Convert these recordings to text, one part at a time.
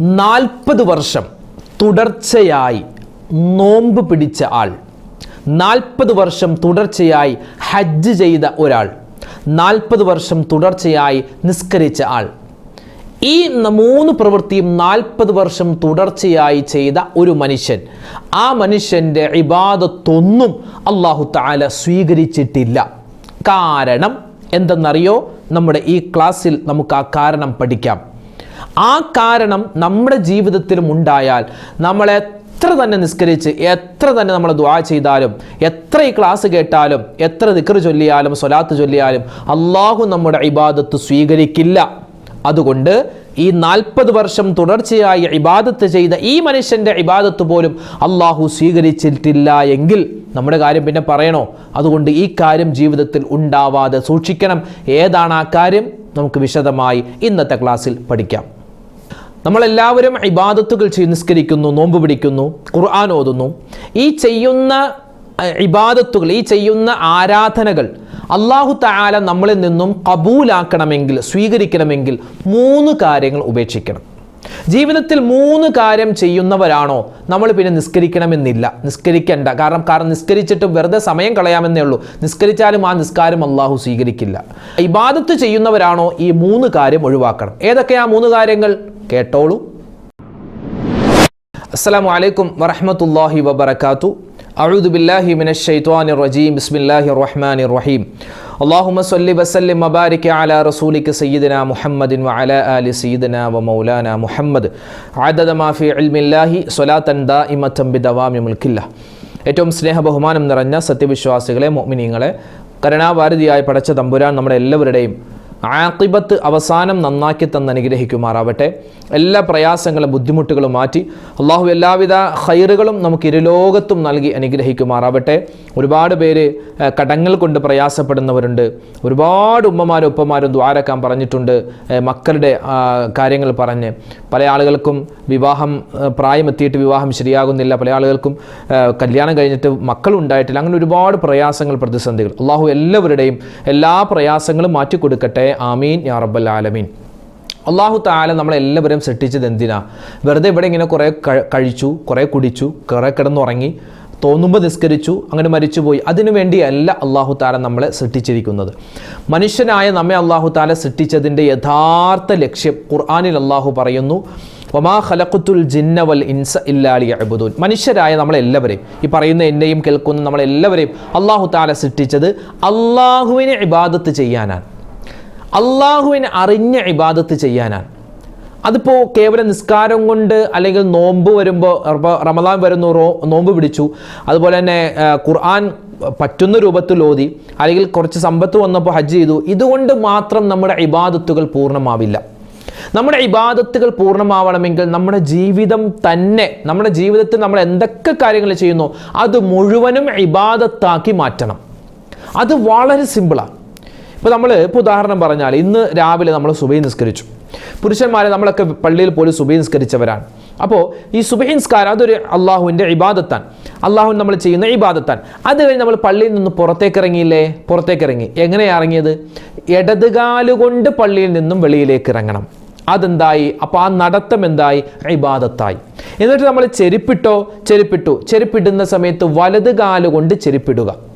നാൽപ്പത് വർഷം തുടർച്ചയായി നോമ്പ് പിടിച്ച ആൾ. നാൽപ്പത് വർഷം തുടർച്ചയായി ഹജ്ജ് ചെയ്ത ഒരാൾ. നാൽപ്പത് വർഷം തുടർച്ചയായി നിസ്കരിച്ച ആൾ. ഈ മൂന്ന് പ്രവൃത്തിയും നാൽപ്പത് വർഷം തുടർച്ചയായി ചെയ്ത ഒരു മനുഷ്യൻ. ആ മനുഷ്യന്റെ ഇബാദത്തൊന്നും അള്ളാഹു താല സ്വീകരിച്ചിട്ടില്ല. കാരണം എന്തെന്നറിയോ? നമ്മുടെ ഈ ക്ലാസ്സിൽ നമുക്ക് ആ കാരണം പഠിക്കാം. ആ കാരണം നമ്മുടെ ജീവിതത്തിലും ഉണ്ടായാൽ നമ്മൾ എത്ര തന്നെ നിസ്കരിച്ച് എത്ര തന്നെ നമ്മൾ ദ്വാ ചെയ്താലും എത്ര ഈ ക്ലാസ് കേട്ടാലും എത്ര ദിക്ർ ചൊല്ലിയാലും സ്വലാത്ത് ചൊല്ലിയാലും അള്ളാഹു നമ്മുടെ ഇബാദത്ത് സ്വീകരിക്കില്ല. അതുകൊണ്ട് ഈ നാൽപ്പത് വർഷം തുടർച്ചയായി ഇബാദത്ത് ചെയ്ത ഈ മനുഷ്യന്റെ ഇബാദത്ത് പോലും അള്ളാഹു സ്വീകരിച്ചിട്ടില്ല എങ്കിൽ നമ്മുടെ കാര്യം പിന്നെ പറയണോ? അതുകൊണ്ട് ഈ കാര്യം ജീവിതത്തിൽ ഉണ്ടാവാതെ സൂക്ഷിക്കണം. ഏതാണ് ആ കാര്യം? നമുക്ക് വിശദമായി ഇന്നത്തെ ക്ലാസ്സിൽ പഠിക്കാം. നമ്മളെല്ലാവരും ഇബാദത്തുകൾ ചെയ്ത് നിസ്കരിക്കുന്നു നോമ്പ് പിടിക്കുന്നു ഖുർആൻ ഓതുന്നു. ഈ ചെയ്യുന്ന ഇബാദത്തുകൾ ഈ ചെയ്യുന്ന ആരാധനകൾ അള്ളാഹു താല നമ്മളിൽ നിന്നും കബൂലാക്കണമെങ്കിൽ സ്വീകരിക്കണമെങ്കിൽ മൂന്ന് കാര്യങ്ങൾ ഉപേക്ഷിക്കണം. ജീവിതത്തിൽ മൂന്ന് കാര്യം ചെയ്യുന്നവരാണോ? നമ്മൾ പിന്നെ നിസ്കരിക്കണമെന്നില്ല. നിസ്കരിക്കണ്ട. കാരണം കാരണം നിസ്കരിച്ചിട്ട് വെറുതെ സമയം കളയാമെന്നേ ഉള്ളൂ. നിസ്കരിച്ചാലും ആ നിസ്കാരം അള്ളാഹു സ്വീകരിക്കില്ല. ഇബാദത്ത് ചെയ്യുന്നവരാണോ? ഈ മൂന്ന് കാര്യം ഒഴിവാക്കണം. ഏതൊക്കെയാ മൂന്ന് കാര്യങ്ങൾ? കേട്ടോളൂ. അസ്സാം വലൈക്കും അലൈക്കും വറഹ്മത്തുള്ളാഹി വബറകാതു അഊദു ബില്ലാഹി മിനശ് ശൈത്വാനിർ റജീം ബിസ്മില്ലാഹിർ റഹ്മാനിർ റഹീം اللهم صل وسلم وبارك على رسولك سيدنا محمد وعلى آل سيدنا ومولانا محمد عدد ما في علم الله صلاة دائمة بدوام ملك الله ഏറ്റവും സ്നേഹ ബഹുമാനം നിറഞ്ഞ സത്യവിശ്വാസികളെ മോമിനിയങ്ങളെ കരുണാഭാരതിയായി പടച്ച തമ്പുരാൻ നമ്മുടെ എല്ലാവരുടെയും ആക്കിബത്ത് അവസാനം നന്നാക്കി തന്ന് അനുഗ്രഹിക്കുമാറാവട്ടെ. എല്ലാ പ്രയാസങ്ങളും ബുദ്ധിമുട്ടുകളും മാറ്റി അള്ളാഹു എല്ലാവിധ ഹൈറുകളും നമുക്ക് ഇരുലോകത്തും നൽകി അനുഗ്രഹിക്കുമാറാവട്ടെ. ഒരുപാട് പേര് കടങ്ങൾ കൊണ്ട് പ്രയാസപ്പെടുന്നവരുണ്ട്. ഒരുപാട് ഉമ്മമാരും ഉപ്പമാരും ദ്വാരക്കാൻ പറഞ്ഞിട്ടുണ്ട് മക്കളുടെ കാര്യങ്ങൾ പറഞ്ഞ്. പല ആളുകൾക്കും വിവാഹം പ്രായമെത്തിയിട്ട് വിവാഹം ശരിയാകുന്നില്ല. പല ആളുകൾക്കും കല്യാണം കഴിഞ്ഞിട്ട് മക്കളുണ്ടായിട്ടില്ല അങ്ങനെ ഒരുപാട് പ്രയാസങ്ങൾ പ്രതിസന്ധികൾ. അള്ളാഹു എല്ലാവരുടെയും എല്ലാ പ്രയാസങ്ങളും മാറ്റിക്കൊടുക്കട്ടെ. ആമീൻ യാ റബ്ബൽ ആലമീൻ. അള്ളാഹു താല നമ്മളെല്ലാവരും സൃഷ്ടിച്ചത് എന്തിനാ? വെറുതെ ഇവിടെ ഇങ്ങനെ കുറേ കഴിച്ചു കുറേ കുടിച്ചു കുറേ കിടന്നുറങ്ങി തോന്നുമ്പോൾ നിസ്കരിച്ചു അങ്ങനെ മരിച്ചുപോയി. അതിനുവേണ്ടിയല്ല അള്ളാഹു താല നമ്മളെ സൃഷ്ടിച്ചിരിക്കുന്നത്. മനുഷ്യനായ നമ്മെ അള്ളാഹു താല സൃഷ്ടിച്ചതിന്റെ യഥാർത്ഥ ലക്ഷ്യം ഖുർആാനിൽ അള്ളാഹു പറയുന്നു ഒമാ ഖലഖത്തുൽ ജിന്നവൽ ഇൻസ ഇല്ലാലി അബുദൂൻ മനുഷ്യരായ നമ്മളെല്ലാവരെയും ഈ പറയുന്ന എന്നെയും കേൾക്കുന്ന നമ്മളെല്ലാവരെയും അള്ളാഹു താല സൃഷ്ടിച്ചത് അള്ളാഹുവിനെ ഇബാദത്ത് ചെയ്യാനാണ്. അള്ളാഹുവിനെ അറിഞ്ഞ ഇബാദത്ത് ചെയ്യാനാണ്. അതിപ്പോൾ കേവലം നിസ്കാരം കൊണ്ട് അല്ലെങ്കിൽ നോമ്പ് വരുമ്പോൾ റമദാൻ വരുന്നു നോമ്പ് പിടിച്ചു. അതുപോലെ തന്നെ ഖുർആൻ പറ്റുന്ന രൂപത്തിൽ ഓതി അല്ലെങ്കിൽ കുറച്ച് സമ്പത്ത് വന്നപ്പോൾ ഹജ്ജ് ചെയ്തു. ഇതുകൊണ്ട് മാത്രം നമ്മുടെ ഇബാദത്തുകൾ പൂർണമാവില്ല. നമ്മുടെ ഇബാദത്തുകൾ പൂർണമാവണമെങ്കിൽ നമ്മുടെ ജീവിതം തന്നെ നമ്മുടെ ജീവിതത്തിൽ നമ്മൾ എന്തൊക്കെ കാര്യങ്ങൾ ചെയ്യുന്നു അത് മുഴുവനും ഇബാദത്താക്കി മാറ്റണം. അത് വളരെ സിമ്പിളാണ് ഇപ്പോൾ നമ്മൾ ഇപ്പോൾ ഉദാഹരണം പറഞ്ഞാൽ ഇന്ന് രാവിലെ നമ്മൾ സുബൈ നിസ്കരിച്ചു. പുരുഷന്മാരെ നമ്മളൊക്കെ പള്ളിയിൽ പോലും സുബൈ നിസ്കരിച്ചവരാണ്. അപ്പോൾ ഈ സുബൈ നിസ്കാരം അതൊരു അള്ളാഹുവിന്റെ ഇബാദത്താൻ. അള്ളാഹു നമ്മൾ ചെയ്യുന്ന ഇബാദത്താൻ. അത് കഴിഞ്ഞ് നമ്മൾ പള്ളിയിൽ നിന്ന് പുറത്തേക്ക് ഇറങ്ങിയില്ലേ പുറത്തേക്ക് ഇറങ്ങി എങ്ങനെയാണ് ഇറങ്ങിയത് ഇടതുകാലുകൊണ്ട് പള്ളിയിൽ നിന്നും വെളിയിലേക്ക് ഇറങ്ങണം. അതെന്തായി? അപ്പോൾ ആ നടത്തം എന്തായി? ഇബാദത്തായി. എന്നിട്ട് നമ്മൾ ചെരുപ്പിട്ടോ? ചെരുപ്പിട്ടു. ചെരുപ്പിടുന്ന സമയത്ത് വലതുകാലുകൊണ്ട് ചെരുപ്പിടുക.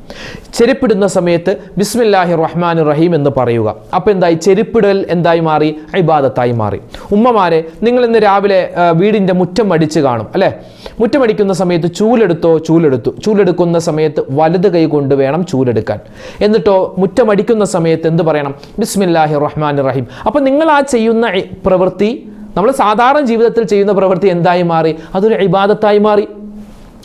ചെരുപ്പിടുന്ന സമയത്ത് ബിസ്മില്ലാഹി റഹ്മാൻ റഹീം എന്ന് പറയുക. അപ്പോൾ എന്തായി? ചെരുപ്പിടൽ എന്തായി മാറി? ഇബാദത്തായി മാറി. ഉമ്മമാരെ നിങ്ങൾ ഇന്ന് രാവിലെ വീടിന്റെ മുറ്റം അടിച്ച് കാണും അല്ലേ? മുറ്റം അടിക്കുന്ന സമയത്ത് ചൂലെടുത്തോ? ചൂലെടുത്തു. ചൂലെടുക്കുന്ന സമയത്ത് വലത് കൈ കൊണ്ട് വേണം ചൂലെടുക്കാൻ. എന്നിട്ടോ മുറ്റം അടിക്കുന്ന സമയത്ത് എന്ത് പറയണം? ബിസ്മില്ലാഹി റഹ്മാൻ റഹീം അപ്പോൾ നിങ്ങൾ ആ ചെയ്യുന്ന പ്രവൃത്തി നമ്മൾ സാധാരണ ജീവിതത്തിൽ ചെയ്യുന്ന പ്രവൃത്തി എന്തായി മാറി? അതൊരു ഇബാദത്തായി മാറി.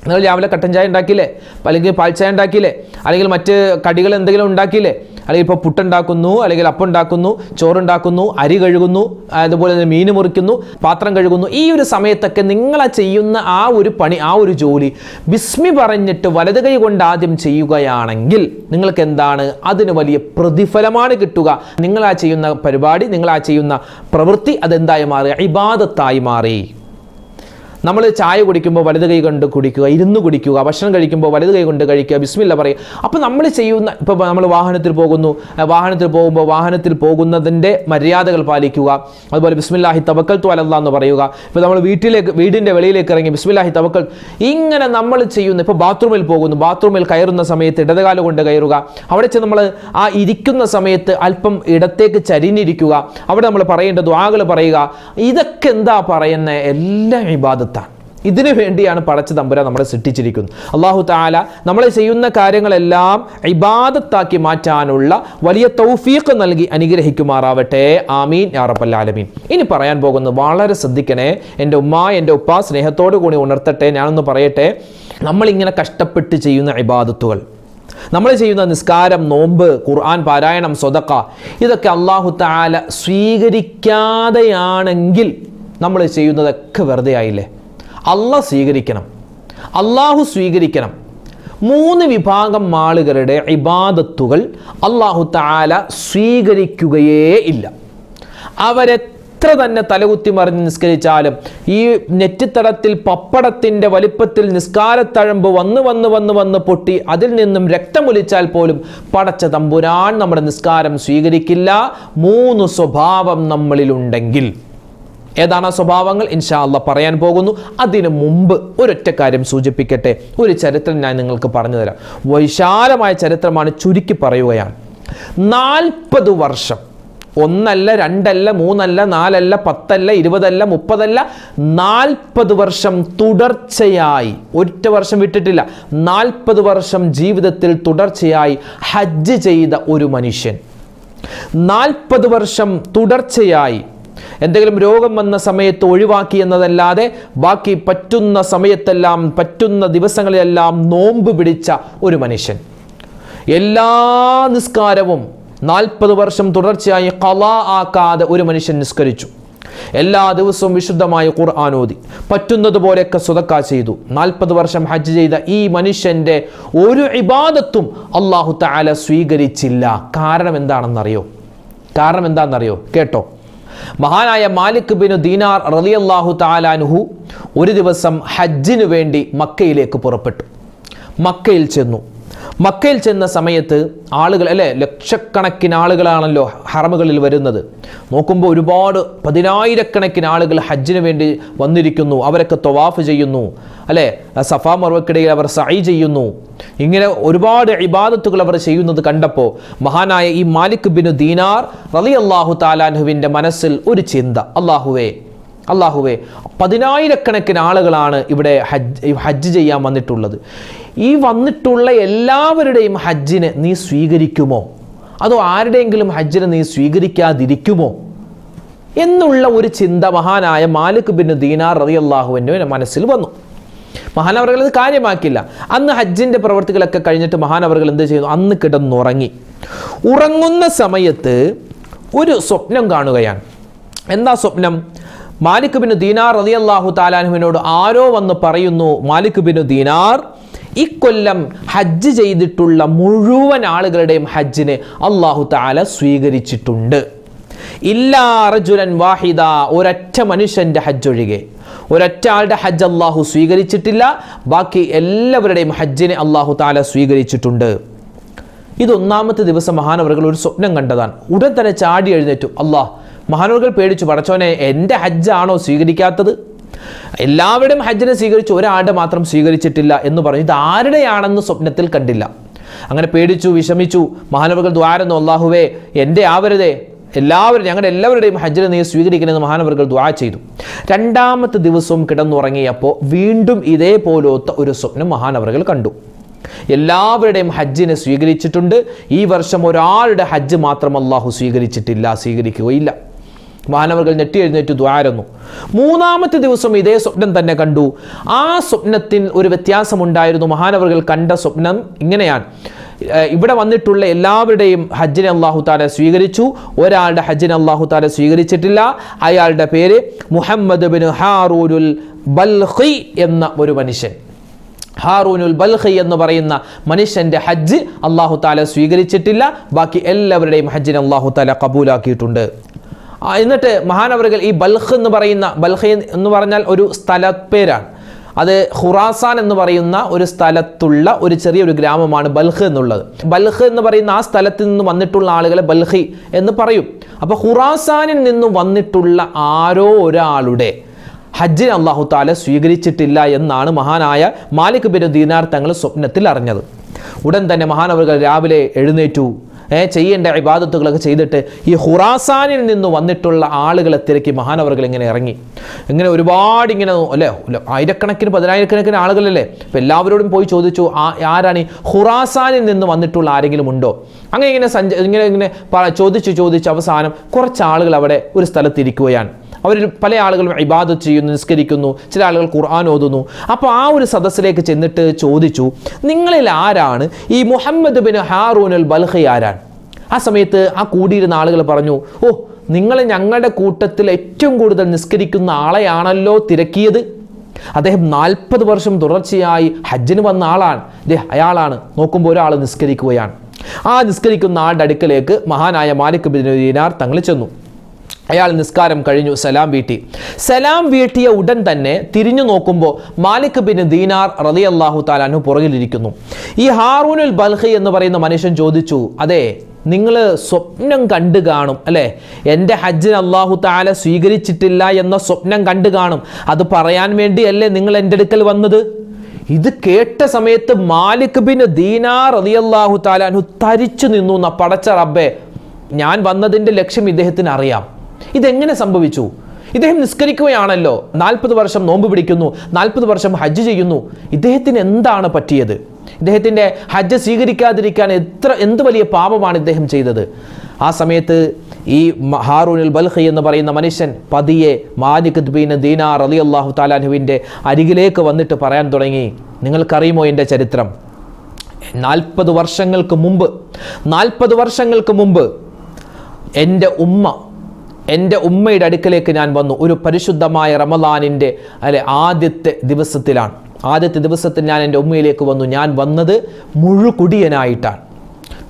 നിങ്ങൾ രാവിലെ കട്ടൻ ചായ ഉണ്ടാക്കിയില്ലേ? അല്ലെങ്കിൽ പാൽ ചായ ഉണ്ടാക്കിയില്ലേ? അല്ലെങ്കിൽ മറ്റ് കടികൾ എന്തെങ്കിലും ഉണ്ടാക്കിയില്ലേ? അല്ലെങ്കിൽ ഇപ്പോൾ പുട്ടുണ്ടാക്കുന്നു അല്ലെങ്കിൽ അപ്പം ഉണ്ടാക്കുന്നു ചോറുണ്ടാക്കുന്നു അരി കഴുകുന്നു അതുപോലെ തന്നെ മീൻ മുറിക്കുന്നു പാത്രം കഴുകുന്നു. ഈ ഒരു സമയത്തൊക്കെ നിങ്ങൾ ചെയ്യുന്ന ആ ഒരു പണി ആ ഒരു ജോലി ബിസ്മി പറഞ്ഞിട്ട് വലത് കൈ കൊണ്ട് ആദ്യം ചെയ്യുകയാണെങ്കിൽ നിങ്ങൾക്ക് എന്താണ്? അതിന് വലിയ പ്രതിഫലമാണ് കിട്ടുക. നിങ്ങൾ ആ ചെയ്യുന്ന പരിപാടി നിങ്ങൾ ആ ചെയ്യുന്ന പ്രവൃത്തി അതെന്തായി മാറി? ഇബാദത്തായി മാറി. നമ്മൾ ചായ കുടിക്കുമ്പോൾ വലത് കൈ കൊണ്ട് കുടിക്കുക ഇരുന്ന് കുടിക്കുക ഭക്ഷണം കഴിക്കുമ്പോൾ വലത് കൈ കൊണ്ട് കഴിക്കുക ബിസ്മില്ല പറയുക അപ്പോൾ നമ്മൾ ചെയ്യുന്ന ഇപ്പോൾ നമ്മൾ വാഹനത്തിൽ പോകുന്നു വാഹനത്തിൽ പോകുമ്പോൾ വാഹനത്തിൽ പോകുന്നതിന്റെ മര്യാദകൾ പാലിക്കുക. അതുപോലെ ബിസ്മില്ലാഹി തവക്കൽ തു അലല്ലാ എന്ന് പറയുക. ഇപ്പോൾ നമ്മൾ വീട്ടിലേക്ക് വീടിന്റെ വെളിയിലേക്ക് ഇറങ്ങി ബിസ്മില്ലാഹി തവക്കൽ ഇങ്ങനെ നമ്മൾ ചെയ്യുന്ന ഇപ്പോൾ ബാത്റൂമിൽ പോകുന്നു ബാത്റൂമിൽ കയറുന്ന സമയത്ത് ഇടതുകാല കൊണ്ട് കയറുക. അവിടെ ചെന്ന് നമ്മൾ ആ ഇരിക്കുന്ന സമയത്ത് അല്പം ഇടത്തേക്ക് ചരിഞ്ഞിരിക്കുക. അവിടെ നമ്മൾ പറയേണ്ട ദ്വാകൾ പറയുക. ഇതൊക്കെ എന്താ പറയുന്നത് എല്ലാം ഇബാദത്താണ് ഇതിനു വേണ്ടിയാണ് പടച്ച തമ്പുര നമ്മളെ സൃഷ്ടിച്ചിരിക്കുന്നത്. അള്ളാഹു താല നമ്മൾ ചെയ്യുന്ന കാര്യങ്ങളെല്ലാം ഇബാദത്താക്കി മാറ്റാനുള്ള വലിയ തൗഫീഖ് നൽകി അനുഗ്രഹിക്കുമാറാവട്ടെ. ആമീൻ. യാ റബ്ബൽ ആലമീൻ. ഇനി പറയാൻ പോകുന്നത് വളരെ ശ്രദ്ധിക്കണേ. എന്റെ ഉമ്മ എന്റെ ഉപ്പ സ്നേഹത്തോടു കൂടി ഉണർത്തട്ടെ. ഞാനൊന്ന് പറയട്ടെ. നമ്മളിങ്ങനെ കഷ്ടപ്പെട്ട് ചെയ്യുന്ന ഇബാദത്തുകൾ നമ്മൾ ചെയ്യുന്ന നിസ്കാരം നോമ്പ് ഖുർആൻ പാരായണം സ്വതക്ക ഇതൊക്കെ അള്ളാഹു താല സ്വീകരിക്കാതെയാണെങ്കിൽ നമ്മൾ ചെയ്യുന്നതൊക്കെ വെറുതെ ആയില്ലേ അള്ളാഹ് സ്വീകരിക്കണം. അള്ളാഹു സ്വീകരിക്കണം. മൂന്ന് വിഭാഗം ആളുകളുടെ ഇബാദത്തുകൾ അള്ളാഹു താല സ്വീകരിക്കുകയേ ഇല്ല. അവരെത്ര തന്നെ തലകുത്തി മറിഞ്ഞ് നിസ്കരിച്ചാലും ഈ നെറ്റിത്തടത്തിൽ പപ്പടത്തിന്റെ വലിപ്പത്തിൽ നിസ്കാരത്തഴമ്പ് വന്ന് വന്ന് വന്ന് വന്ന് പൊട്ടി അതിൽ നിന്നും രക്തമൊലിച്ചാൽ പോലും പടച്ച തമ്പുരാൻ നമ്മുടെ നിസ്കാരം സ്വീകരിക്കില്ല. മൂന്ന് സ്വഭാവം നമ്മളിലുണ്ടെങ്കിൽ. ഏതാണ് സ്വഭാവങ്ങൾ? ഇൻഷാ പറയാൻ പോകുന്നു. അതിനു മുമ്പ് ഒരൊറ്റ കാര്യം സൂചിപ്പിക്കട്ടെ. ഒരു ചരിത്രം ഞാൻ നിങ്ങൾക്ക് പറഞ്ഞു തരാം. വിശാലമായ ചരിത്രമാണ് ചുരുക്കി പറയുകയാണ്. നാൽപ്പത് വർഷം. ഒന്നല്ല രണ്ടല്ല മൂന്നല്ല നാലല്ല പത്തല്ല ഇരുപതല്ല മുപ്പതല്ല നാൽപ്പത് വർഷം തുടർച്ചയായി. ഒറ്റ വർഷം വിട്ടിട്ടില്ല. നാൽപ്പത് വർഷം ജീവിതത്തിൽ തുടർച്ചയായി ഹജ്ജ് ചെയ്ത ഒരു മനുഷ്യൻ. നാൽപ്പത് വർഷം തുടർച്ചയായി എന്തെങ്കിലും രോഗം വന്ന സമയത്ത് ഒഴിവാക്കി എന്നതല്ലാതെ ബാക്കി പറ്റുന്ന സമയത്തെല്ലാം പറ്റുന്ന ദിവസങ്ങളിലെല്ലാം നോമ്പ് പിടിച്ച ഒരു മനുഷ്യൻ. എല്ലാ നിസ്കാരവും നാൽപ്പത് വർഷം തുടർച്ചയായി കലാ ആക്കാതെ ഒരു മനുഷ്യൻ നിസ്കരിച്ചു. എല്ലാ ദിവസവും വിശുദ്ധമായ ഖുർആൻ ഓതി. പറ്റുന്നത് പോലെയൊക്കെ സ്വതക്ക ചെയ്തു. നാൽപ്പത് വർഷം ഹജ്ജ് ചെയ്ത ഈ മനുഷ്യന്റെ ഒരു ഇബാദത്തും അള്ളാഹു താല സ്വീകരിച്ചില്ല. കാരണം എന്താണെന്നറിയോ? കാരണം എന്താണെന്നറിയോ? കേട്ടോ. മഹാനായ മാലിക് ബിൻ ദീനാർ റളിയല്ലാഹു താലാനുഹു ഒരു ദിവസം ഹജ്ജിനു വേണ്ടി മക്കയിലേക്ക് പുറപ്പെട്ടു. മക്കയിൽ ചെന്നു. മക്കയിൽ ചെന്ന സമയത്ത് ആളുകൾ അല്ലേ? ലക്ഷക്കണക്കിന് ആളുകളാണല്ലോ ഹറമുകളിൽ വരുന്നത്. നോക്കുമ്പോൾ ഒരുപാട് പതിനായിരക്കണക്കിന് ആളുകൾ ഹജ്ജിന് വേണ്ടി വന്നിരിക്കുന്നു. അവരൊക്കെ തൊവാഫ് ചെയ്യുന്നു അല്ലേ? സഫാ മർവക്കിടയിൽ അവർ സൈ ചെയ്യുന്നു. ഇങ്ങനെ ഒരുപാട് ഇബാദത്തുകൾ അവർ ചെയ്യുന്നത് കണ്ടപ്പോൾ മഹാനായ ഈ മാലിക് ബിനു ദീനാർ റലി അള്ളാഹു താലാൻഹുവിന്റെ മനസ്സിൽ ഒരു ചിന്ത. അള്ളാഹുവേ അള്ളാഹുവേ പതിനായിരക്കണക്കിന് ആളുകളാണ് ഇവിടെ ഹജ്ജ് ഹജ്ജ് ചെയ്യാൻ വന്നിട്ടുള്ളത്. ഈ വന്നിട്ടുള്ള എല്ലാവരുടെയും ഹജ്ജിനെ നീ സ്വീകരിക്കുമോ? അതോ ആരുടെയെങ്കിലും ഹജ്ജിനെ നീ സ്വീകരിക്കാതിരിക്കുമോ? എന്നുള്ള ഒരു ചിന്ത മഹാനായ മാലിക് ബിൻ ദീനാർ റതി അള്ളാഹുവിന്റെ മനസ്സിൽ വന്നു. മഹാനവറുകൾ ഇത് കാര്യമാക്കില്ല അന്ന് ഹജ്ജിന്റെ പ്രവർത്തികളൊക്കെ കഴിഞ്ഞിട്ട് മഹാനവറുകൾ എന്ത് ചെയ്യുന്നു അന്ന് കിടന്നുറങ്ങി. ഉറങ്ങുന്ന സമയത്ത് ഒരു സ്വപ്നം കാണുകയാണ്. എന്താ സ്വപ്നം? മാലിക് ബിൻ ദീനാർ അള്ളാഹു താലാനുവിനോട് ആരോ വന്ന് പറയുന്നു മാലിക് ബിൻ ദീനാർ ഇക്കൊല്ലം ഹജ്ജ് ചെയ്തിട്ടുള്ള മുഴുവൻ ആളുകളുടെയും ഹജ്ജിനെ അള്ളാഹു താല സ്വീകരിച്ചിട്ടുണ്ട്. ഇല്ലാ വാഹിദ ഒരൊറ്റ മനുഷ്യന്റെ ഹജ്ജ് ഒഴികെ ഒരൊറ്റ ആളുടെ ഹജ്ജ് അള്ളാഹു സ്വീകരിച്ചിട്ടില്ല ബാക്കി എല്ലാവരുടെയും ഹജ്ജിനെ അള്ളാഹു താല സ്വീകരിച്ചിട്ടുണ്ട്. ഇത് ഒന്നാമത്തെ ദിവസം മഹാനവറുകൾ ഒരു സ്വപ്നം കണ്ടതാണ്. ഉടൻ തന്നെ ചാടി എഴുന്നേറ്റു. അള്ളാഹ് മഹാനവറുകൾ പേടിച്ചു പടച്ചോനെ എന്റെ ഹജ്ജാണോ സ്വീകരിക്കാത്തത്? എല്ലാവരും ഹജ്ജിനെ സ്വീകരിച്ചു ഒരാളുടെ മാത്രം സ്വീകരിച്ചിട്ടില്ല എന്ന് പറഞ്ഞു. ഇത് ആരുടെയാണെന്ന് സ്വപ്നത്തിൽ കണ്ടില്ല. അങ്ങനെ പേടിച്ചു വിഷമിച്ചു. മഹാനവകൾ ദ്വാരം അള്ളാഹുവേ എന്റെ ആവരുതേ എല്ലാവരും ഞങ്ങളുടെ എല്ലാവരുടെയും ഹജ്ജിനെ നീ സ്വീകരിക്കണമെന്ന് മഹാനവർകൾ ദ്വാ ചെയ്തു. രണ്ടാമത്തെ ദിവസവും കിടന്നുറങ്ങിയപ്പോൾ വീണ്ടും ഇതേപോലത്തെ ഒരു സ്വപ്നം മഹാനവറുകൾ കണ്ടു. എല്ലാവരുടെയും ഹജ്ജിനെ സ്വീകരിച്ചിട്ടുണ്ട്. ഈ വർഷം ഒരാളുടെ ഹജ്ജ് മാത്രം അള്ളാഹു സ്വീകരിച്ചിട്ടില്ല സ്വീകരിക്കുകയില്ല. മഹാനവർകൾ ഞെട്ടിയെഴുന്നേറ്റ് ദ്വാരന്നു. മൂന്നാമത്തെ ദിവസം ഇതേ സ്വപ്നം തന്നെ കണ്ടു. ആ സ്വപ്നത്തിൽ ഒരു വ്യത്യാസമുണ്ടായിരുന്നു. മഹാനവർകൾ കണ്ട സ്വപ്നം ഇങ്ങനെയാണ്. ഇവിടെ വന്നിട്ടുള്ള എല്ലാവരുടെയും ഹജ്ജിനെ അള്ളാഹു താല സ്വീകരിച്ചു. ഒരാളുടെ ഹജ്ജിനെ അള്ളാഹു താല സ്വീകരിച്ചിട്ടില്ല. അയാളുടെ പേര് മുഹമ്മദ് ബിൻ ഹാറൂനുൽ ബൽഹി എന്ന ഒരു മനുഷ്യൻ. ഹാറൂനുൽ ബൽഹി എന്ന് പറയുന്ന മനുഷ്യന്റെ ഹജ്ജ് അള്ളാഹു താല സ്വീകരിച്ചിട്ടില്ല. ബാക്കി എല്ലാവരുടെയും ഹജ്ജിനെ അള്ളാഹു താല കബൂലാക്കിയിട്ടുണ്ട്. എന്നിട്ട് മഹാനവറുകൾ ഈ ബൽഹ് എന്ന് പറയുന്ന ബൽഹ് എന്ന് പറഞ്ഞാൽ ഒരു സ്ഥലപ്പേരാണ്. അത് ഖുറാസാൻ എന്ന് പറയുന്ന ഒരു സ്ഥലത്തുള്ള ഒരു ചെറിയൊരു ഗ്രാമമാണ് ബൽഹ് എന്നുള്ളത്. ബൽഹ് എന്ന് പറയുന്ന ആ സ്ഥലത്ത് നിന്ന് വന്നിട്ടുള്ള ആളുകളെ ബൽഹി എന്ന് പറയും. അപ്പോൾ ഖുറാസാനിൽ നിന്ന് വന്നിട്ടുള്ള ആരോ ഒരാളുടെ ഹജ്ജിന് അള്ളാഹു താല സ്വീകരിച്ചിട്ടില്ല എന്നാണ് മഹാനായ മാലിക് ബിൻ ദീനാർ തങ്ങൾ സ്വപ്നത്തിൽ അറിഞ്ഞത്. ഉടൻ തന്നെ മഹാനവറുകൾ രാവിലെ എഴുന്നേറ്റു. ചെയ്യേണ്ട ഇബാദത്തുകളൊക്കെ ചെയ്തിട്ട് ഈ ഹുറാസാനിൽ നിന്ന് വന്നിട്ടുള്ള ആളുകളെ തിരക്കി മഹാനവറുകൾ ഇങ്ങനെ ഇറങ്ങി. ഇങ്ങനെ ഒരുപാട് ഇങ്ങനെ അല്ലേ? ആയിരക്കണക്കിന് പതിനായിരക്കണക്കിന് ആളുകളല്ലേ? അപ്പം എല്ലാവരോടും പോയി ചോദിച്ചു ആരാണ് ഈ ഹുറാസാനിൽ നിന്ന് വന്നിട്ടുള്ള ആരെങ്കിലും ഉണ്ടോ? അങ്ങനെ ഇങ്ങനെ സഞ്ച ഇങ്ങനെ ഇങ്ങനെ ചോദിച്ചു ചോദിച്ച് അവസാനം കുറച്ച് ആളുകൾ അവിടെ ഒരു സ്ഥലത്തിരിക്കുകയാണ് അവരിൽ പല ആളുകളും ഇബാദത്ത് ചെയ്യുന്നു നിസ്കരിക്കുന്നു ചില ആളുകൾ ഖുർആൻ ഓതുന്നു. അപ്പോൾ ആ ഒരു സദസ്സിലേക്ക് ചെന്നിട്ട് ചോദിച്ചു നിങ്ങളിൽ ആരാണ്? ഈ മുഹമ്മദ് ബിൻ ഹാറൂൻ അൽ ബൽഹി ആരാണ്? ആ സമയത്ത് ആ കൂടിയിരുന്ന ആളുകൾ പറഞ്ഞു ഓ നിങ്ങൾ ഞങ്ങളുടെ കൂട്ടത്തിൽ ഏറ്റവും കൂടുതൽ നിസ്കരിക്കുന്ന ആളെയാണല്ലോ തിരക്കിയത്. അദ്ദേഹം നാൽപ്പത് വർഷം തുടർച്ചയായി ഹജ്ജിന് വന്ന ആളാണ്. ദേ അയാളാണ്. നോക്കുമ്പോൾ ഒരാൾ നിസ്കരിക്കുകയാണ്. ആ നിസ്കരിക്കുന്ന ആളുടെ അടുക്കലേക്ക് മഹാനായ മാലിക് ബിൻ ദീനാർ തങ്ങൾ ചെന്നു. അയാൾ നിസ്കാരം കഴിഞ്ഞു സലാം വീട്ടി. സലാം വീട്ടിയ ഉടൻ തന്നെ തിരിഞ്ഞു നോക്കുമ്പോൾ മാലിക് ബിൻ ദീനാർ റതി അള്ളാഹു താലാനു പുറകിലിരിക്കുന്നു. ഈ ഹാറൂനുൽ ബൽഹി എന്ന് പറയുന്ന മനുഷ്യൻ ചോദിച്ചു അതെ നിങ്ങൾ സ്വപ്നം കണ്ടു കാണും അല്ലേ? എന്റെ ഹജ്ജിന് അള്ളാഹു താല സ്വീകരിച്ചിട്ടില്ല എന്ന സ്വപ്നം കണ്ടു കാണും. അത് പറയാൻ വേണ്ടിയല്ലേ നിങ്ങൾ എന്റെ അടുക്കൽ വന്നത്? ഇത് കേട്ട സമയത്ത് മാലിക് ബിൻ ദീനാർ റളിയല്ലാഹു താലാനു തരിച്ചു നിന്നു ന പടച്ച റബ്ബെ ഞാൻ വന്നതിന്റെ ലക്ഷ്യം ഇദ്ദേഹത്തിന് അറിയാം. ഇതെങ്ങനെ സംഭവിച്ചു? ഇദ്ദേഹം നിസ്കരിക്കുകയാണല്ലോ. നാൽപ്പത് വർഷം നോമ്പ് പിടിക്കുന്നു. നാൽപ്പത് വർഷം ഹജ്ജ് ചെയ്യുന്നു. ഇദ്ദേഹത്തിന് എന്താണ് പറ്റിയത്? ഇദ്ദേഹത്തിന്റെ ഹജ്ജ് സ്വീകരിക്കാതിരിക്കാൻ എത്ര എന്ത് വലിയ പാപമാണ് ഇദ്ദേഹം ചെയ്തത്? ആ സമയത്ത് ഈ ഹാറൂനുൽ ബൽഹി എന്ന് പറയുന്ന മനുഷ്യൻ പതിയെ മാലിക് ബീൻ ദീനാർ അലി അള്ളാഹു താലാനുവിന്റെ അരികിലേക്ക് വന്നിട്ട് പറയാൻ തുടങ്ങി. നിങ്ങൾക്കറിയുമോ എന്റെ ചരിത്രം? നാൽപ്പത് വർഷങ്ങൾക്ക് മുമ്പ് നാൽപ്പത് വർഷങ്ങൾക്ക് മുമ്പ് എന്റെ ഉമ്മ എന്റെ ഉമ്മയുടെ അടുക്കലേക്ക് ഞാൻ വന്നു. ഒരു പരിശുദ്ധമായ റമലാനിന്റെ അല്ലെ ആദ്യത്തെ ദിവസത്തിലാണ്. ആദ്യത്തെ ദിവസത്തിൽ ഞാൻ എന്റെ ഉമ്മയിലേക്ക് വന്നു. ഞാൻ വന്നത് മുഴുകുടിയനായിട്ടാണ്.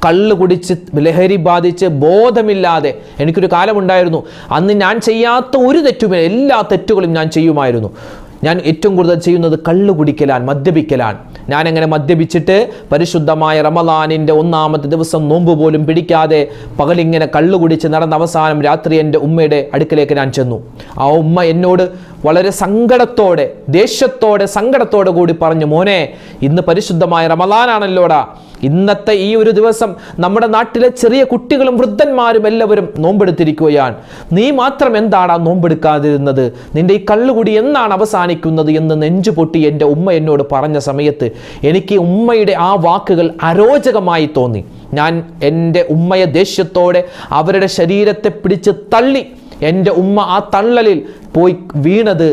കള്ള് കുടിച്ച് ലഹരി ബാധിച്ച് ബോധമില്ലാതെ എനിക്കൊരു കാലമുണ്ടായിരുന്നു. അന്ന് ഞാൻ ചെയ്യാത്ത ഒരു തെറ്റുമില്ല എല്ലാ തെറ്റുകളും ഞാൻ ചെയ്യുമായിരുന്നു. ഞാൻ ഏറ്റവും കൂടുതൽ ചെയ്യുന്നത് കള്ള് കുടിക്കലാൻ മദ്യപിക്കലാൻ ഞാൻ എങ്ങനെ മദ്യപിച്ചിട്ട് പരിശുദ്ധമായ റമലാനിന്റെ ഒന്നാമത്തെ ദിവസം നോമ്പ് പോലും പിടിക്കാതെ പകലിങ്ങനെ കള്ളു കുടിച്ച് നടന്ന അവസാനം രാത്രി എന്റെ ഉമ്മയുടെ അടുക്കലേക്ക് ഞാൻ ചെന്നു. ആ ഉമ്മ എന്നോട് വളരെ സങ്കടത്തോടെ ദേഷ്യത്തോടെ സങ്കടത്തോടെ കൂടി പറഞ്ഞു മോനെ ഇന്ന് പരിശുദ്ധമായ റമലാനാണല്ലോടാ ഇന്നത്തെ ഈ ഒരു ദിവസം നമ്മുടെ നാട്ടിലെ ചെറിയ കുട്ടികളും വൃദ്ധന്മാരും എല്ലാവരും നോമ്പെടുത്തിരിക്കുകയാണ്. നീ മാത്രം എന്താണ് ആ നോമ്പെടുക്കാതിരുന്നത്? നിന്റെ ഈ കള്ളുകൂടി എന്നാണ് അവസാനിക്കുന്നത് എന്ന് നെഞ്ചു പൊട്ടി എന്റെ ഉമ്മ എന്നോട് പറഞ്ഞ സമയത്ത് എനിക്ക് ഉമ്മയുടെ ആ വാക്കുകൾ അരോചകമായി തോന്നി. ഞാൻ എന്റെ ഉമ്മയെ ദേഷ്യത്തോടെ അവരുടെ ശരീരത്തെ പിടിച്ച് തള്ളി എന്റെ ഉമ്മ ആ തള്ളലിൽ പോയി വീണത്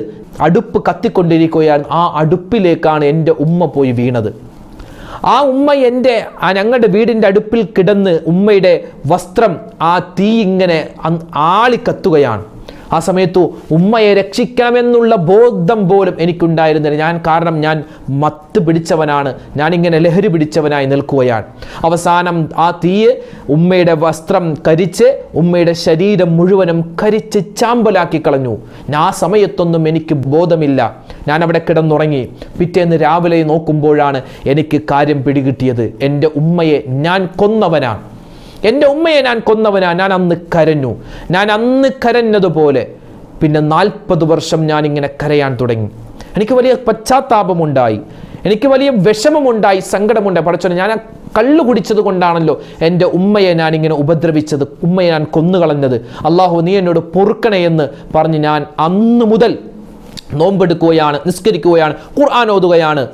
അടുപ്പ് കത്തിക്കൊണ്ടിരിക്കുകയാണ്. ആ അടുപ്പിലേക്കാണ് എന്റെ ഉമ്മ പോയി വീണത്. ആ ഉമ്മ എന്റെ ആ ഞങ്ങളുടെ വീടിന്റെ അടുപ്പിൽ കിടന്ന് ഉമ്മയുടെ വസ്ത്രം ആ തീ ഇങ്ങനെ ആളി ആളിക്കത്തുകയാണ് ആ സമയത്തു ഉമ്മയെ രക്ഷിക്കാമെന്നുള്ള ബോധം പോലും എനിക്കുണ്ടായിരുന്നില്ല. ഞാൻ കാരണം ഞാൻ മത്ത് പിടിച്ചവനാണ്. ഞാനിങ്ങനെ ലഹരി പിടിച്ചവനായി നിൽക്കുകയാണ്. അവസാനം ആ തീയ് ഉമ്മയുടെ വസ്ത്രം കരിച്ച് ഉമ്മയുടെ ശരീരം മുഴുവനും കരിച്ച് ചാമ്പലാക്കി കളഞ്ഞു. ആ സമയത്തൊന്നും എനിക്ക് ബോധമില്ല. ഞാൻ അവിടെ കിടന്നുറങ്ങി പിറ്റേന്ന് രാവിലെ നോക്കുമ്പോഴാണ് എനിക്ക് കാര്യം പിടികിട്ടിയത്. എന്റെ ഉമ്മയെ ഞാൻ കൊന്നവനാണ്. എന്റെ ഉമ്മയെ ഞാൻ കൊന്നവനാണ്. ഞാൻ അന്ന് കരഞ്ഞു. ഞാൻ അന്ന് കരഞ്ഞതുപോലെ പിന്നെ നാൽപ്പത് വർഷം ഞാൻ ഇങ്ങനെ കരയാൻ തുടങ്ങി. എനിക്ക് വലിയ പശ്ചാത്താപമുണ്ടായി. എനിക്ക് വലിയ വിഷമമുണ്ടായി സങ്കടമുണ്ടായി. പഠിച്ചോ ഞാൻ കള്ളു കുടിച്ചത് കൊണ്ടാണല്ലോ എന്റെ ഉമ്മയെ ഞാൻ ഇങ്ങനെ ഉപദ്രവിച്ചത്. ഉമ്മയെ ഞാൻ കൊന്നുകളഞ്ഞത്. അള്ളാഹു നീ എന്നോട് പൊറുക്കണേ എന്ന് പറഞ്ഞ് ഞാൻ അന്ന് മുതൽ നോമ്പെടുക്കുകയാണ് നിസ്കരിക്കുകയാണ് ഖുർആൻ ഓതുകയാണ്.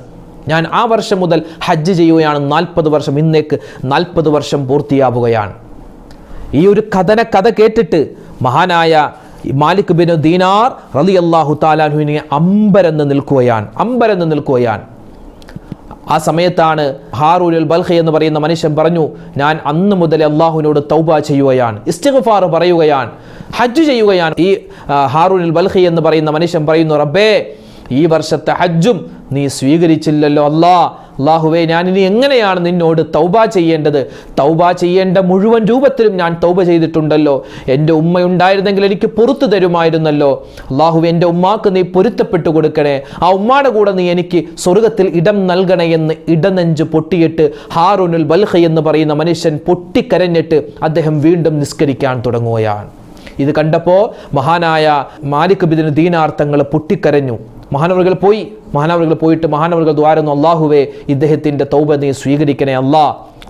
ഞാൻ ആ വർഷം മുതൽ ഹജ്ജ് ചെയ്യുകയാണ് നാൽപ്പത് വർഷം ഇന്നേക്ക് നാൽപ്പത് വർഷം പൂർത്തിയാവുകയാണ്. ഈ ഒരു കഥന കഥ കേട്ടിട്ട് മഹാനായ മാലിക് ബിൻ ദീനാർ റലി അള്ളാഹു താലാഹുവിനെ അമ്പരന്ന് നിൽക്കുകയാണ് അമ്പരന്ന് നിൽക്കുകയാണ്. ആ സമയത്താണ് ഹാറൂനുൽ ബൽഹ എന്ന് പറയുന്ന മനുഷ്യൻ പറഞ്ഞു ഞാൻ അന്ന് മുതൽ അള്ളാഹുവിനോട് തൗബ ചെയ്യുകയാണ് ഇസ്തിഗ്ഫാർ പറയുകയാണ് ഹജ്ജ് ചെയ്യുകയാണ്. ഈ ഹാറൂൽ ബൽഹ എന്ന് പറയുന്ന മനുഷ്യൻ പറയുന്നു റബ്ബേ ഈ വർഷത്തെ ഹജ്ജും നീ സ്വീകരിച്ചില്ലല്ലോ അല്ലാ. അള്ളാഹുവേ ഞാൻ ഇനി എങ്ങനെയാണ് നിന്നോട് തൗബ ചെയ്യേണ്ടത്? തൗബ ചെയ്യേണ്ട മുഴുവൻ രൂപത്തിലും ഞാൻ തൗബ ചെയ്തിട്ടുണ്ടല്ലോ. എന്റെ ഉമ്മയുണ്ടായിരുന്നെങ്കിൽ എനിക്ക് പുറത്തു തരുമായിരുന്നല്ലോ. അള്ളാഹു എന്റെ ഉമ്മാക്ക് നീ പൊരുത്തപ്പെട്ടു കൊടുക്കണേ. ആ ഉമ്മാടെ കൂടെ നീ എനിക്ക് സ്വർഗത്തിൽ ഇടം നൽകണേ എന്ന് ഇടനെഞ്ച് പൊട്ടിയിട്ട് ഹാറുനുൽ ബൽഹ എന്ന് പറയുന്ന മനുഷ്യൻ പൊട്ടിക്കരഞ്ഞിട്ട് അദ്ദേഹം വീണ്ടും നിസ്കരിക്കാൻ തുടങ്ങുകയാണ്. ഇത് കണ്ടപ്പോൾ മഹാനായ മാലിക് ബിദിന് ദീനാർത്ഥങ്ങൾ പൊട്ടിക്കരഞ്ഞു. മഹാനവറുകൾ പോയി. മഹാനവറുകൾ പോയിട്ട് മഹാനവറുകൾ ദ്വാരുന്നു അള്ളാഹുവേ ഇദ്ദേഹത്തിന്റെ തൗബ നീ സ്വീകരിക്കണേ അല്ലാ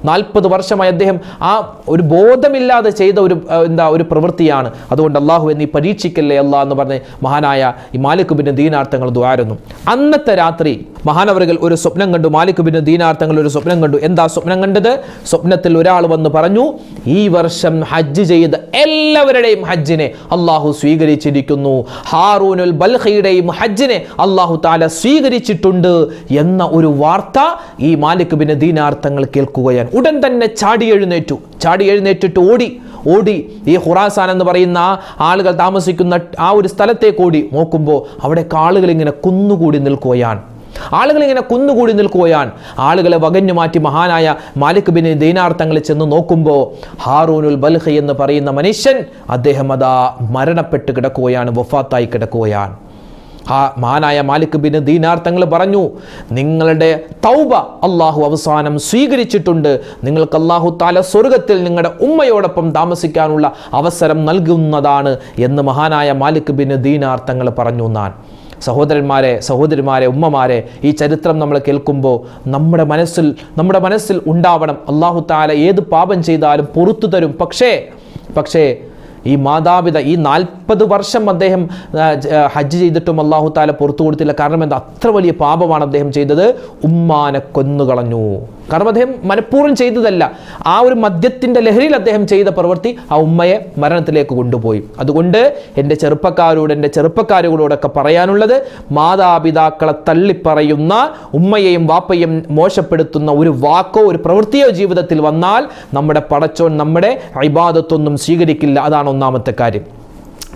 നാൽപ്പത് വർഷമായി അദ്ദേഹം ആ ഒരു ബോധമില്ലാതെ ചെയ്ത ഒരു എന്താ ഒരു പ്രവൃത്തിയാണ്. അതുകൊണ്ട് അള്ളാഹു എന്നീ പരീക്ഷിക്കല്ലേ അല്ലാ എന്ന് പറഞ്ഞ് മഹാനായ ഈ മാലിക് ബിൻ ദീനാർത്ഥങ്ങൾ ദ്വാരുന്നു അന്നത്തെ രാത്രി മഹാനവറുകൾ ഒരു സ്വപ്നം കണ്ടു. മാലിക് ബിൻ ദീനാർത്ഥങ്ങൾ ഒരു സ്വപ്നം കണ്ടു. എന്താ സ്വപ്നം കണ്ടത്? സ്വപ്നത്തിൽ ഒരാൾ വന്ന് പറഞ്ഞു ഈ വർഷം ഹജ്ജ് ചെയ്ത എല്ലാവരുടെയും ഹജ്ജിനെ അള്ളാഹു സ്വീകരിച്ചിരിക്കുന്നു. ഹാറൂനുൽ ബൽഹയുടെയും ഹജ്ജിനെ അള്ളാഹു താല സ്വീകരിച്ചിട്ടുണ്ട് എന്ന ഒരു വാർത്ത ഈ മാലിക് ബിൻ ദീനാർത്ഥങ്ങൾ കേൾക്കുകയാണ്. ഉടൻ തന്നെ ചാടി എഴുന്നേറ്റു. ചാടി എഴുന്നേറ്റിട്ട് ഓടി ഓടി ഈ ഹുറാസാൻ എന്ന് പറയുന്ന ആളുകൾ താമസിക്കുന്ന ആ ഒരു സ്ഥലത്തേക്ക് ഓടി നോക്കുമ്പോൾ അവിടെ ആളുകൾ ഇങ്ങനെ കുന്നുകൂടി നിൽക്കുകയാണ്. ആളുകൾ ഇങ്ങനെ കുന്നുകൂടി നിൽക്കുകയാണ്. ആളുകളെ വകഞ്ഞു മാറ്റി മഹാനായ മാലിക് ബിൻ ദീനാർത്ഥങ്ങളിൽ ചെന്ന് നോക്കുമ്പോൾ ഹാറൂനുൽ ബൽഹ എന്ന് പറയുന്ന മനുഷ്യൻ അദ്ദേഹം അതാ മരണപ്പെട്ട് കിടക്കുകയാണ് വഫാത്തായി കിടക്കുകയാണ്. ആ മാനായ മാലിക് ബിൻ ദീനാർ തങ്ങൾ പറഞ്ഞു നിങ്ങളുടെ തൗബ അള്ളാഹു അവസാനം സ്വീകരിച്ചിട്ടുണ്ട്. നിങ്ങൾക്ക് അള്ളാഹു താല സ്വർഗത്തിൽ നിങ്ങളുടെ ഉമ്മയോടൊപ്പം താമസിക്കാനുള്ള അവസരം നൽകുന്നതാണ് എന്ന് മഹാനായ മാലിക് ബിൻ ദീനാർ തങ്ങൾ പറഞ്ഞു. നാൻ സഹോദരന്മാരെ സഹോദരിമാരെ ഉമ്മമാരെ ഈ ചരിത്രം നമ്മൾ കേൾക്കുമ്പോൾ നമ്മുടെ മനസ്സിൽ നമ്മുടെ മനസ്സിൽ ഉണ്ടാവണം അള്ളാഹു താല ഏത് പാപം ചെയ്താലും പുറത്തു തരും. പക്ഷേ പക്ഷേ ഈ മാതാപിത ഈ നാൽപ്പത് വർഷം അദ്ദേഹം ഹജ്ജ് ചെയ്തിട്ടും അള്ളാഹു താല പുറത്തു കൊടുത്തില്ല. കാരണം എന്താ? അത്ര വലിയ പാപമാണ് അദ്ദേഹം ചെയ്തത്. ഉമ്മാനെ കൊന്നുകളഞ്ഞു. കാരണം അദ്ദേഹം മനഃപൂർവം ചെയ്തതല്ല. ആ ഒരു മദ്യത്തിന്റെ ലഹരിയിൽ അദ്ദേഹം ചെയ്ത പ്രവൃത്തി ആ ഉമ്മയെ മരണത്തിലേക്ക് കൊണ്ടുപോയി. അതുകൊണ്ട് എന്റെ ചെറുപ്പക്കാരോട് എന്റെ ചെറുപ്പക്കാരോടൊക്കെ പറയാനുള്ളത് മാതാപിതാക്കളെ തള്ളിപ്പറയുന്ന ഉമ്മയെയും വാപ്പയും മോശപ്പെടുത്തുന്ന ഒരു വാക്കോ ഒരു പ്രവൃത്തിയോ ജീവിതത്തിൽ വന്നാൽ നമ്മുടെ പടച്ചോൻ നമ്മുടെ ഇബാദത്തൊന്നും സ്വീകരിക്കില്ല. അതാണ് ഒന്നാമത്തെ കാര്യം.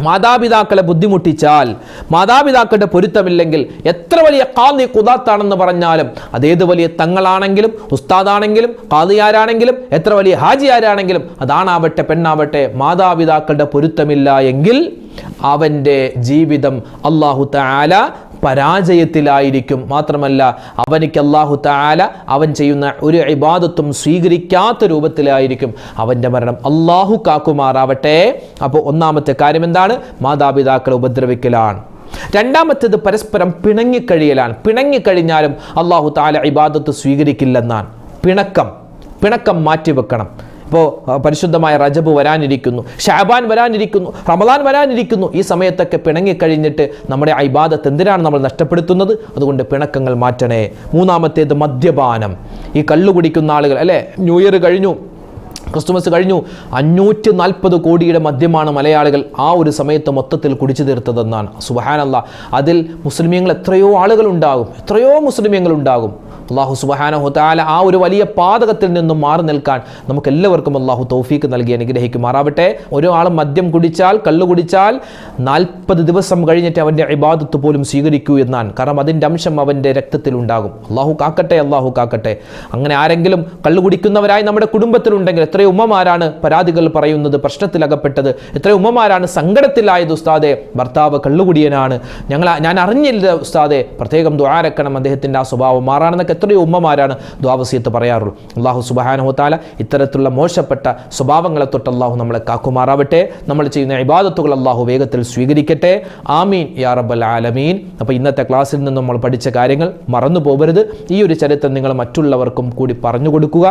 മാതാപിതാക്കളെ ബുദ്ധിമുട്ടിച്ചാൽ മാതാപിതാക്കളുടെ പൊരുത്തമില്ലെങ്കിൽ എത്ര വലിയ കാന്തി കുതാത്താണെന്ന് പറഞ്ഞാലും അതേത് വലിയ തങ്ങളാണെങ്കിലും ഉസ്താദാണെങ്കിലും കാതിയാരാണെങ്കിലും എത്ര വലിയ ഹാജിയാരാണെങ്കിലും അതാണാവട്ടെ പെണ്ണാവട്ടെ മാതാപിതാക്കളുടെ പൊരുത്തമില്ല എങ്കിൽ അവന്റെ ജീവിതം അള്ളാഹു താല പരാജയത്തിലായിരിക്കും. മാത്രമല്ല അവനിക്ക് അള്ളാഹു താല അവൻ ചെയ്യുന്ന ഒരു ഇബാദത്തും സ്വീകരിക്കാത്ത രൂപത്തിലായിരിക്കും അവന്റെ മരണം. അള്ളാഹു കാക്കുമാറാവട്ടെ. അപ്പോൾ ഒന്നാമത്തെ കാര്യം എന്താണ്? മാതാപിതാക്കളെ ഉപദ്രവിക്കലാണ്. രണ്ടാമത്തേത് പരസ്പരം പിണങ്ങിക്കഴിയലാണ്. പിണങ്ങിക്കഴിഞ്ഞാലും അള്ളാഹു താല ഇബാദത്ത് സ്വീകരിക്കില്ലെന്നാണ്. പിണക്കം പിണക്കം മാറ്റിവെക്കണം. ഇപ്പോൾ പരിശുദ്ധമായ റജബ് വരാനിരിക്കുന്നു. ഷാബാൻ വരാനിരിക്കുന്നു. റമദാൻ വരാനിരിക്കുന്നു. ഈ സമയത്തൊക്കെ പിണങ്ങിക്കഴിഞ്ഞിട്ട് നമ്മുടെ ഐബാദത്ത് എന്തിനാണ് നമ്മൾ നഷ്ടപ്പെടുത്തുന്നത്? അതുകൊണ്ട് പിണക്കങ്ങൾ മാറ്റണേ. മൂന്നാമത്തേത് മദ്യപാനം. ഈ കള്ളു കുടിക്കുന്ന ആളുകൾ അല്ലേ? ന്യൂ ഇയർ കഴിഞ്ഞു. ക്രിസ്തുമസ് കഴിഞ്ഞു. അഞ്ഞൂറ്റി നാൽപ്പത് കോടിയുടെ മദ്യമാണ് മലയാളികൾ ആ ഒരു സമയത്ത് മൊത്തത്തിൽ കുടിച്ചു തീർത്തതെന്നാണ്. സുബഹാനല്ല അതിൽ മുസ്ലിമീങ്ങൾ എത്രയോ ആളുകൾ ഉണ്ടാകും എത്രയോ മുസ്ലിമീങ്ങൾ ഉണ്ടാകും അള്ളാഹു സുബഹാനഹു താല ആ ഒരു വലിയ പാതകത്തിൽ നിന്നും മാറി നിൽക്കാൻ നമുക്ക് എല്ലാവർക്കും അള്ളാഹു തൗഫീക്ക് നൽകി അനുഗ്രഹിക്കുമാറാവട്ടെ. ഒരാൾ മദ്യം കുടിച്ചാൽ കള്ളു കുടിച്ചാൽ നാൽപ്പത് ദിവസം കഴിഞ്ഞിട്ട് അവന്റെ ഇബാദത്ത് പോലും സ്വീകരിക്കൂ എന്നാണ്. കാരണം അതിന്റെ അംശം അവന്റെ രക്തത്തിൽ ഉണ്ടാകും. അള്ളാഹു കാക്കട്ടെ അള്ളാഹു കാക്കട്ടെ. അങ്ങനെ ആരെങ്കിലും കള്ളു കുടിക്കുന്നവരായി നമ്മുടെ കുടുംബത്തിലുണ്ടെങ്കിൽ എത്രയോ ഉമ്മമാരാണ് പരാതികൾ പറയുന്നത് പ്രശ്നത്തിലകപ്പെട്ടത്. എത്ര ഉമ്മമാരാണ് സങ്കടത്തിലായത് ഉസ്താദെ. ഭർത്താവ് കള്ളുകുടിയനാണ്. ഞങ്ങൾ ഞാൻ അറിഞ്ഞില്ല ഉസ്താദെ. പ്രത്യേകം ദ്വാരക്കണം അദ്ദേഹത്തിന്റെ ആ സ്വഭാവം മാറാണെന്നൊക്കെ എത്രയോ ഉമ്മമാരാണ് ദ്വാവസ്യത്ത് പറയാറുള്ളൂ. അള്ളാഹു സുബാനുഹത്താല ഇത്തരത്തിലുള്ള മോശപ്പെട്ട സ്വഭാവങ്ങളെ തൊട്ട് അള്ളാഹു നമ്മളെ കാക്കുമാറാവട്ടെ. നമ്മൾ ചെയ്യുന്ന ഇബാദത്തുകൾ അള്ളാഹു വേഗത്തിൽ സ്വീകരിക്കട്ടെ. ആമീൻ യാ റബ്ബൽ ആലമീൻ. അപ്പോൾ ഇന്നത്തെ ക്ലാസ്സിൽ നിന്ന് നമ്മൾ പഠിച്ച കാര്യങ്ങൾ മറന്നു പോകരുത് ഈ ഒരു ചരിത്രം നിങ്ങൾ മറ്റുള്ളവർക്കും കൂടി പറഞ്ഞു കൊടുക്കുക.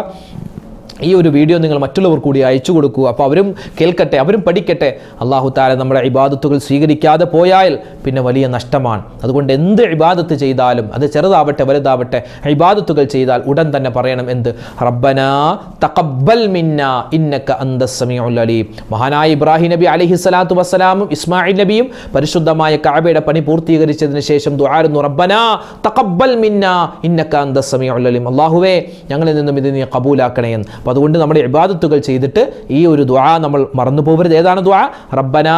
ഈ ഒരു വീഡിയോ നിങ്ങൾ മറ്റുള്ളവർ കൂടി അയച്ചു കൊടുക്കൂ. അപ്പോൾ അവരും കേൾക്കട്ടെ അവരും പഠിക്കട്ടെ. അള്ളാഹു താല നമ്മുടെ ഇബാദത്തുകൾ സ്വീകരിക്കാതെ പോയാൽ പിന്നെ വലിയ നഷ്ടമാണ്. അതുകൊണ്ട് എന്ത് ഇബാദത്ത് ചെയ്താലും അത് ചെറുതാവട്ടെ വലുതാവട്ടെ ഇബാദത്തുകൾ ചെയ്താൽ ഉടൻ തന്നെ പറയണം എന്ത്? റബ്ബന തഖബ്ബൽ മിന്ന ഇന്നക്ക അന്തസ്സമിയുള്ള അലീം. മഹാനായ ഇബ്രാഹിം നബി അലഹി സ്വലാത്തു വസ്സലാമും ഇസ്മായിൽ നബിയും പരിശുദ്ധമായ കഅബയുടെ പണി പൂർത്തീകരിച്ചതിന് ശേഷം ദുആരുന്നു റബ്ബന തഖബ്ബൽ മിന്ന ഇന്നക്ക അന്തസ്സമിയുള്ള അള്ളാഹുവേ അലീം. അല്ലാഹുവേ ഞങ്ങളിൽ നിന്നും ഇത് നീ കബൂലാക്കണേ എന്ന്. അപ്പോൾ അതുകൊണ്ട് നമ്മുടെ ഇബാദത്തുകൾ ചെയ്തിട്ട് ഈ ഒരു ദ്വാ നമ്മൾ മറന്നു പോകരുത് ഏതാണ് ദ്വാ റബ്ബന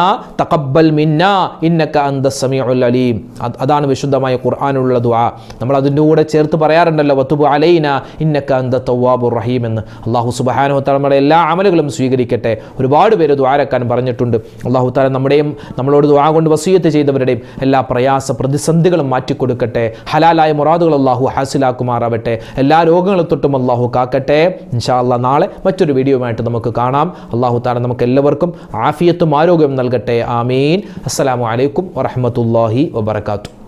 തക്കബൽ മിന്ന ഇന്നക്ക അന്ത സമീഉൽ അലീം. അതാണ് വിശുദ്ധമായ ഖുർആാനുള്ള ദ്വാ നമ്മൾ അതിന്റെ കൂടെ ചേർത്ത് പറയാറുണ്ടല്ലോ വത്തുബു അലൈന ഇന്നക്ക അന്ത തവ്വാബുർ റഹീം എന്ന്. അള്ളാഹു വതആല നമ്മുടെ എല്ലാ അമലുകളും സ്വീകരിക്കട്ടെ. ഒരുപാട് പേര് ദ്വാരക്കാൻ പറഞ്ഞിട്ടുണ്ട്. അള്ളാഹു താല നമ്മുടെയും നമ്മളോട് ദ്വാ കൊണ്ട് വസീയത്ത് ചെയ്തവരുടെയും എല്ലാ പ്രയാസ പ്രതിസന്ധികളും മാറ്റിക്കൊടുക്കട്ടെ. ഹലാലായ മുറാദുകൾ അള്ളാഹു ഹാസിലാക്കുമാറാവട്ടെ. എല്ലാ രോഗങ്ങളെ തൊട്ടും അള്ളാഹു കാക്കട്ടെ. ഇൻഷാ അല്ലാ നാളെ മറ്റൊരു വീഡിയോയുമായിട്ട് നമുക്ക് കാണാം. അള്ളാഹു താല നമുക്ക് എല്ലാവർക്കും ആഫിയത്തും ആരോഗ്യവും നൽകട്ടെ. ആമീൻ. അസ്സലാമു അലൈക്കും വറഹ്മത്തുള്ളാഹി വബർക്കാത്തു